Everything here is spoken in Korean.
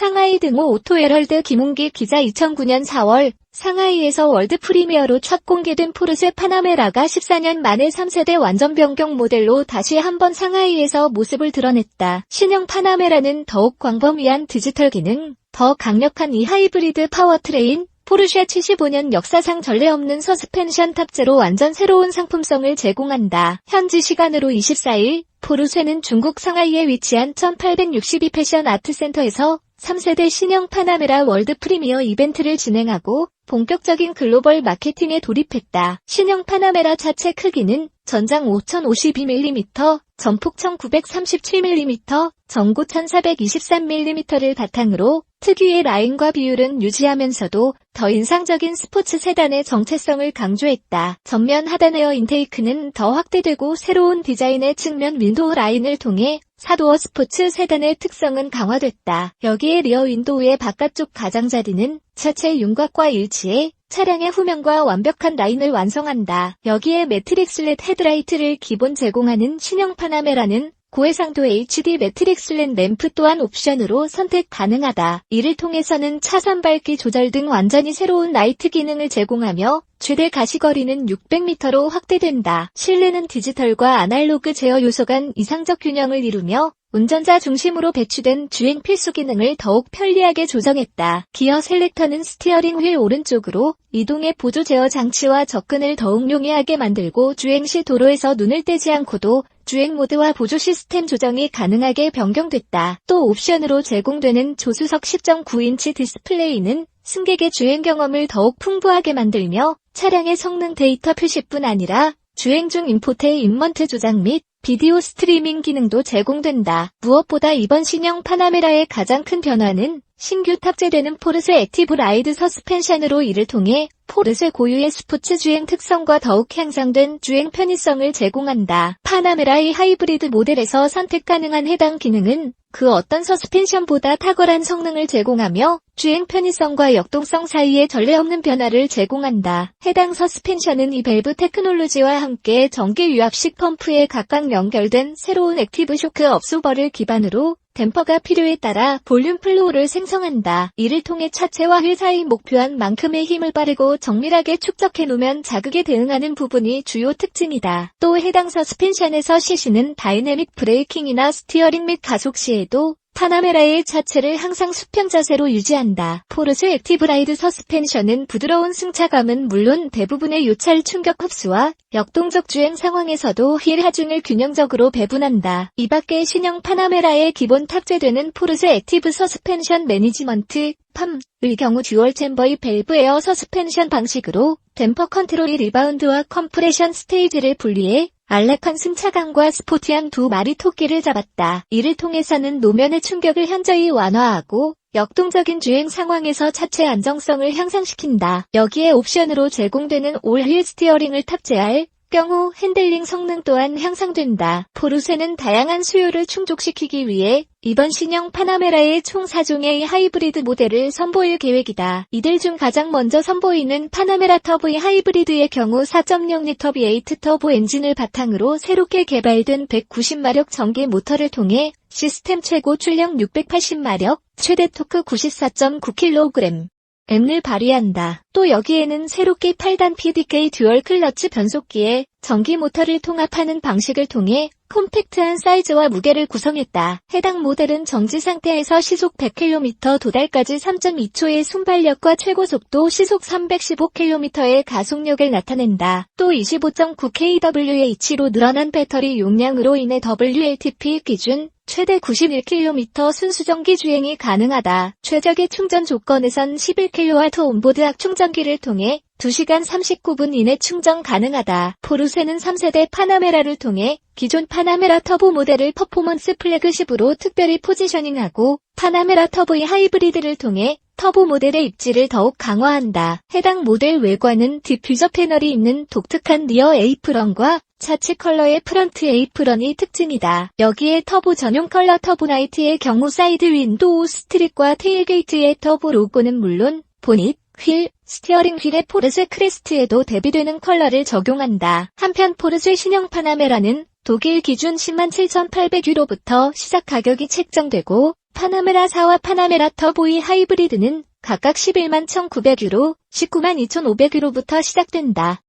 상하이 등호 오토헤럴드 김웅기 기자 2009년 4월 상하이에서 월드 프리미어로 첫 공개된 포르쉐 파나메라가 14년 만에 3세대 완전 변경 모델로 다시 한번 상하이에서 모습을 드러냈다. 신형 파나메라는 더욱 광범위한 디지털 기능, 더 강력한 이 하이브리드 파워트레인, 포르쉐 75년 역사상 전례 없는 서스펜션 탑재로 완전 새로운 상품성을 제공한다. 현지 시간으로 24일 포르쉐는 중국 상하이에 위치한 1862 패션 아트센터에서 3세대 신형 파나메라 월드 프리미어 이벤트를 진행하고 본격적인 글로벌 마케팅에 돌입했다. 신형 파나메라 자체 크기는 전장 5052mm, 전폭 1937mm, 전고 1423mm를 바탕으로 특유의 라인과 비율은 유지하면서도 더 인상적인 스포츠 세단의 정체성을 강조했다. 전면 하단 에어 인테이크는 더 확대되고 새로운 디자인의 측면 윈도우 라인을 통해 사도어 스포츠 세단의 특성은 강화됐다. 여기에 리어 윈도우의 바깥쪽 가장자리는 차체 윤곽과 일치해 차량의 후면과 완벽한 라인을 완성한다. 여기에 매트릭스 렛 헤드라이트를 기본 제공하는 신형 파나메라는 고해상도 HD 매트릭스 렛 램프 또한 옵션으로 선택 가능하다. 이를 통해서는 차선 밝기 조절 등 완전히 새로운 라이트 기능을 제공하며 최대 가시거리는 600m로 확대된다. 실내는 디지털과 아날로그 제어 요소 간 이상적 균형을 이루며 운전자 중심으로 배치된 주행 필수 기능을 더욱 편리하게 조정했다. 기어 셀렉터는 스티어링 휠 오른쪽으로 이동의 보조 제어 장치와 접근을 더욱 용이하게 만들고 주행 시 도로에서 눈을 떼지 않고도 주행 모드와 보조 시스템 조정이 가능하게 변경됐다. 또 옵션으로 제공되는 조수석 10.9인치 디스플레이는 승객의 주행 경험을 더욱 풍부하게 만들며 차량의 성능 데이터 표시뿐 아니라 주행 중 인포테인먼트 조작 및 비디오 스트리밍 기능도 제공된다. 무엇보다 이번 신형 파나메라의 가장 큰 변화는 신규 탑재되는 포르쉐 액티브 라이드 서스펜션으로 이를 통해 포르쉐 고유의 스포츠 주행 특성과 더욱 향상된 주행 편의성을 제공한다. 파나메라의 하이브리드 모델에서 선택 가능한 해당 기능은 그 어떤 서스펜션보다 탁월한 성능을 제공하며 주행 편의성과 역동성 사이에 전례 없는 변화를 제공한다. 해당 서스펜션은 이 밸브 테크놀로지와 함께 전기 유압식 펌프에 각각 연결된 새로운 액티브 쇼크 업소버를 기반으로 댐퍼가 필요에 따라 볼륨 플로우를 생성한다. 이를 통해 차체와 휠 사이 목표한 만큼의 힘을 빠르고 정밀하게 축적해 놓으면 자극에 대응하는 부분이 주요 특징이다. 또 해당 서스펜션에서 시시는 다이내믹 브레이킹이나 스티어링 및 가속 시에도 파나메라의 차체를 항상 수평 자세로 유지한다. 포르쉐 액티브 라이드 서스펜션은 부드러운 승차감은 물론 대부분의 요찰 충격 흡수와 역동적 주행 상황에서도 휠 하중을 균형적으로 배분한다. 이 밖에 신형 파나메라에 기본 탑재되는 포르쉐 액티브 서스펜션 매니지먼트 팜의 경우 듀얼 챔버의 밸브 에어 서스펜션 방식으로 댐퍼 컨트롤이 리바운드와 컴프레션 스테이지를 분리해 안락한 승차감과 스포티한 두 마리 토끼를 잡았다. 이를 통해서는 노면의 충격을 현저히 완화하고 역동적인 주행 상황에서 차체 안정성을 향상시킨다. 여기에 옵션으로 제공되는 올휠 스티어링을 탑재할 경우 핸들링 성능 또한 향상된다. 포르쉐는 다양한 수요를 충족시키기 위해 이번 신형 파나메라의 총 4종의 하이브리드 모델을 선보일 계획이다. 이들 중 가장 먼저 선보이는 파나메라 터보의 하이브리드의 경우 4.0L V8 터보 엔진을 바탕으로 새롭게 개발된 190마력 전기 모터를 통해 시스템 최고 출력 680마력, 최대 토크 94.9kg, M을 발휘한다. 또 여기에는 새롭게 8단 PDK 듀얼 클러치 변속기에 전기 모터를 통합하는 방식을 통해 콤팩트한 사이즈와 무게를 구성했다. 해당 모델은 정지 상태에서 시속 100km 도달까지 3.2초의 순발력과 최고 속도 시속 315km의 가속력을 나타낸다. 또 25.9kWh로 늘어난 배터리 용량으로 인해 WLTP 기준 최대 91km 순수전기 주행이 가능하다. 최적의 충전 조건에선 11kW 온보드 악 충전기를 통해 2시간 39분 이내 충전 가능하다. 포르쉐는 3세대 파나메라를 통해 기존 파나메라 터보 모델을 퍼포먼스 플래그십으로 특별히 포지셔닝하고 파나메라 터보의 하이브리드를 통해 터보 모델의 입지를 더욱 강화한다. 해당 모델 외관은 디퓨저 패널이 있는 독특한 리어 에이프런과 차체 컬러의 프런트 에이프런이 특징이다. 여기에 터보 전용 컬러 터보나이트의 경우 사이드 윈도우 스트립과 테일게이트의 터보 로고는 물론 보닛, 휠, 스티어링 휠의 포르쉐 크레스트에도 대비되는 컬러를 적용한다. 한편 포르쉐 신형 파나메라는 독일 기준 107,800유로부터 시작 가격이 책정되고 파나메라 4와 파나메라 터보이 하이브리드는 각각 11만 1,900유로, 19만 2,500유로부터 시작된다.